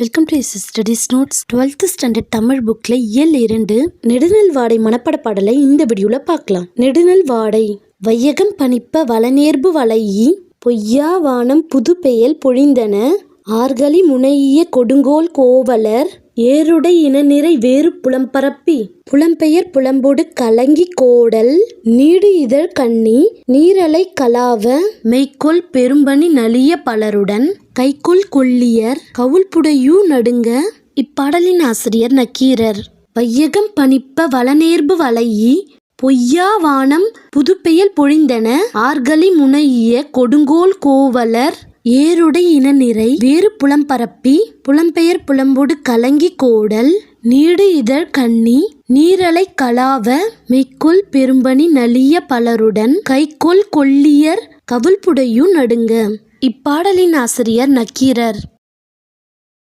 Welcome to studies notes twelfth standard Tamil புக்கில் இயல் இரண்டு நெடுநல் வாடை மனப்பட பாடலை இந்த வீடியோவில் பார்க்கலாம். நெடுநல் வாடை. வையகம் பணிப்ப வளநேர்பு வளையி பொய்யா வானம் புது பெயல் பொழிந்தன. ஆர்கலி முனையிய கொடுங்கோல் கோவலர் ஏருடை இனநிறை வேறு புலம்பரப்பி. புலம்பெயர் புலம்பொடு கலங்கி கோடல் நீடு இதழ் கண்ணி நீரலை கலாவ மெய்க்கொள் பெரும்பணி நலிய பலருடன் கைக்கொள் கொள்ளியர் கவுள்புடையூ நடுங்க இப்பாடலின் ஆசிரியர் நக்கீரர். வையகம் பணிப்ப வளநேர்பு வளையி பொய்யா வானம் புதுப்பெயல் பொழிந்தன ஆர்கலி முனையிய கொடுங்கோல் கோவலர் ஏருடை இனநிறை வேறு புலம்பரப்பி புலம்பெயர் புலம்பொடு கலங்கி கோடல் நீடு இதழ் கண்ணி நீரலை கலாவ மெய்க்குள் பெரும்பணி நலிய பலருடன் கைக்கோல் கொள்ளியர் கவுள்புடையூ நடுங்க. இப்பாடலின் ஆசிரியர் நக்கீரர்.